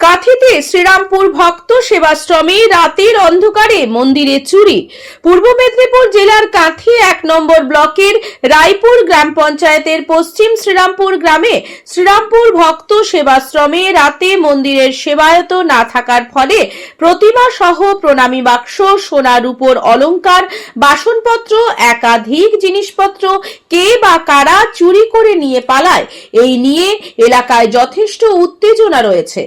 কাঠিতে শ্রীরামপুর ভক্ত সেবাশ্রমে রাতের অন্ধকারে মন্দিরে চুরি। পূর্ব মেদিনীপুর জেলার কাঁথি এক নম্বর ব্লকের রায়পুর গ্রাম পঞ্চায়েতের পশ্চিম শ্রীরামপুর গ্রামে শ্রীরামপুর ভক্ত সেবাশ্রমে রাতে মন্দিরের সেবায়ত না থাকার ফলে প্রতিমা সহ প্রণামী বাক্স, সোনার উপর অলংকার, বাসনপত্র, একাধিক জিনিসপত্র কে বা কারা চুরি করে নিয়ে পালায়, এই নিয়ে এলাকায় যথেষ্ট উত্তেজনা রয়েছে।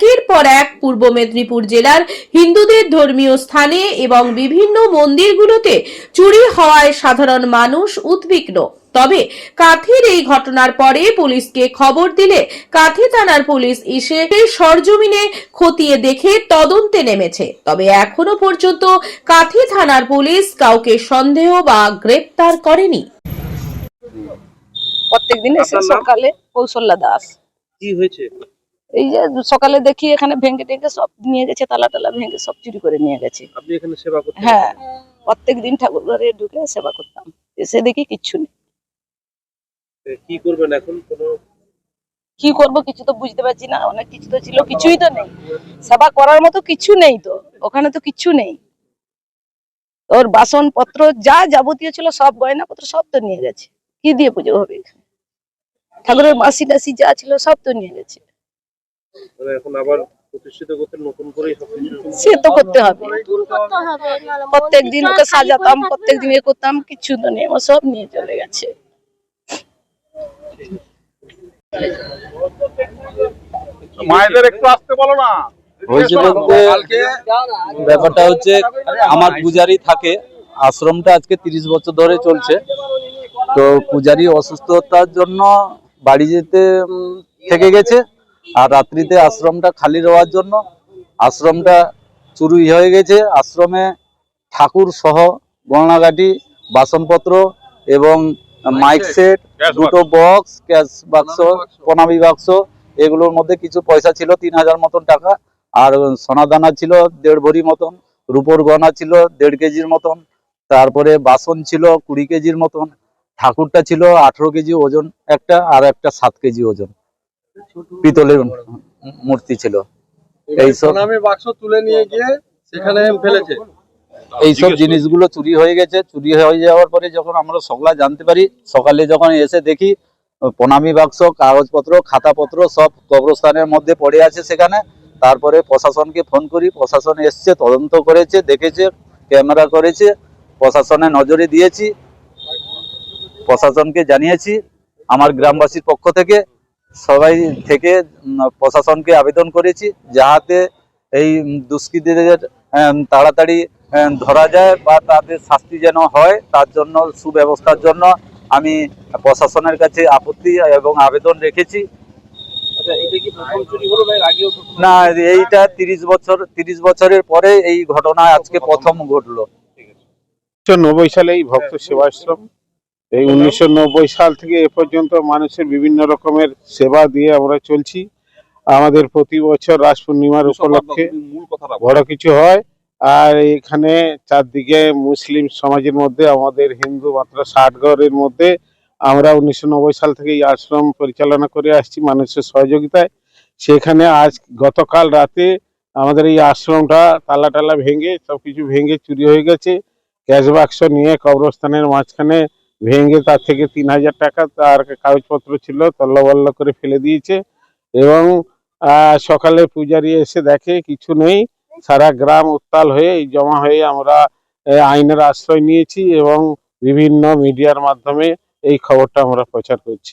একের পর এক পূর্ব মেদিনীপুর জেলার হিন্দুদের ধর্মীয় স্থানে এবং বিভিন্ন মন্দিরগুলোতে চুরি হওয়ায় সাধারণ মানুষ উদ্বিগ্ন। তবে কাথির এই ঘটনার পরে পুলিশকে খবর দিলে কাথি থানার পুলিশ এসে সরজমিনে খতিয়ে দেখে তদন্তে নেমেছে। তবে এখনও পর্যন্ত কাথি থানার পুলিশ কাউকে সন্দেহ বা গ্রেপ্তার করেনি। প্রত্যেক দিন এসে সকালে কৌশল্যা দাস। কি হয়েছে? এই যে সকালে দেখি এখানে ভেঙে টেঙ্গে সব নিয়ে গেছে তালা টালা ভেঙে সব চুরি করে নিয়ে গেছে। আপনি এখানে সেবা হ্যাঁ প্রত্যেক দিন ঠাকুর ঘরে ঢুকে সেবা করতাম। এসে দেখি কিচ্ছু নেই। কি করবেন এখন? কোনো কি করব কিছু তো বুঝতে পারছি না অনেক কিছু তো ছিল কিছুই তো নেই। সেবা করার মতো কিছু নেই তো ওখানে তো কিছু নেই। ওর বাসন পত্র যা যাবতীয় ছিল সব গয়না পত্র সব তো নিয়ে গেছে। কি দিয়ে পুজো হবে ঠাকুরের মাসি টাসি যা ছিল সব তো নিয়ে গেছে। এখন আবার প্রতিষ্ঠিত করতে নতুন করে সে তো করতে হবে। প্রত্যেক দিন ওকে সাজাতাম প্রত্যেক দিন এ করতাম কিছু তো নেই আমার সব নিয়ে চলে গেছে। মায়েদের একটু আসতে বলো না। হয়েছে বলতে ব্যাপারটা হচ্ছে আমার পূজারি থাকে। আশ্রমটা আজকে তিরিশ বছর ধরে চলছে। তো পূজারি অসুস্থতার জন্য বাড়ি যেতে থেকে গেছে। আর রাত্রিতে আশ্রমটা খালি রওয়ার জন্য আশ্রমটা চুরি হয়ে গেছে। আশ্রমে ঠাকুর সহ গয়নাগাটি বাসনপত্র এবং মাইক সেট দুটো বক্স ক্যাশ বাক্স প্রণামী বাক্স এগুলোর মধ্যে কিছু পয়সা ছিল তিন হাজার মতন টাকা। আর সোনাদানা ছিল দেড় ভরি মতন রূপোর গয়না ছিল দেড় কেজির মতন তারপরে বাসন ছিল কুড়ি কেজির মতন ঠাকুরটা ছিল আঠেরো কেজি ওজন একটা আর একটা সাত কেজি ওজন। পিতলের মূর্তি ছিল। এইসব বাক্স তুলে নিয়ে গিয়ে সেখানে ফেলেছে। এইসব জিনিসগুলো চুরি হয়ে গেছে। চুরি হয়ে যাওয়ার পরে যখন আমরা সকালে জানতে পারি সকালে যখন এসে দেখি প্রণামী বাক্স কাগজপত্র খাতাপত্র সব কবরস্থানের মধ্যে পড়ে আছে সেখানে। তারপরে প্রশাসনকে ফোন করি। প্রশাসন এসছে তদন্ত করেছে দেখেছে ক্যামেরা করেছে প্রশাসনে নজরে দিয়েছি। প্রশাসনকে জানিয়েছি আমার গ্রামবাসীর পক্ষ থেকে। সবাই থেকে প্রশাসনকে আবেদন করেছি যাহাতে এই দুষ্কৃতীদের তাড়াতাড়ি ধরা যায় বা তাদের শাস্তি যেন হয় তার জন্য সুব্যবস্থার জন্য আমি প্রশাসনের কাছে আপত্তি এবং আবেদন রেখেছি। আচ্ছা এটা কি প্রথম চুরি হলো না এইটা তিরিশ বছর তিরিশ বছরের পরে এই ঘটনা আজকে প্রথম ঘটলো। নব্বই সালে এই ভক্ত সেবাশ্রম। এই উনিশশো নব্বই সাল থেকে এ পর্যন্ত মানুষের বিভিন্ন রকমের সেবা দিয়ে আমরা চলছি। আমাদের প্রতি বছর রাস পূর্ণিমার উপলক্ষে বড় কিছু হয়। আর এখানে চারদিকে মুসলিম সমাজের মধ্যে আমাদের হিন্দু মাত্র ষাট ঘরের মধ্যে আমরা উনিশশো নব্বই সাল থেকে এই আশ্রম পরিচালনা করে আসছি মানুষের সহযোগিতায়। সেখানে আজ গতকাল রাতে আমাদের এই আশ্রমটা তালা টালা ভেঙে সবকিছু ভেঙে চুরি হয়ে গেছে। ক্যাশ বাক্স নিয়ে কবরস্থানের মাঝখানে ভেঙে তার থেকে তিন হাজার টাকা তার কাগজপত্র ছিল, তল্লবল্ল করে ফেলে দিয়েছে এবং সকালে পূজারি এসে দেখে কিছু নেই। সারা গ্রাম উত্তাল হয়ে জমা হয়ে আমরা আইনের আশ্রয় নিয়েছি এবং বিভিন্ন মিডিয়ার মাধ্যমে এই খবরটা আমরা প্রচার করছি।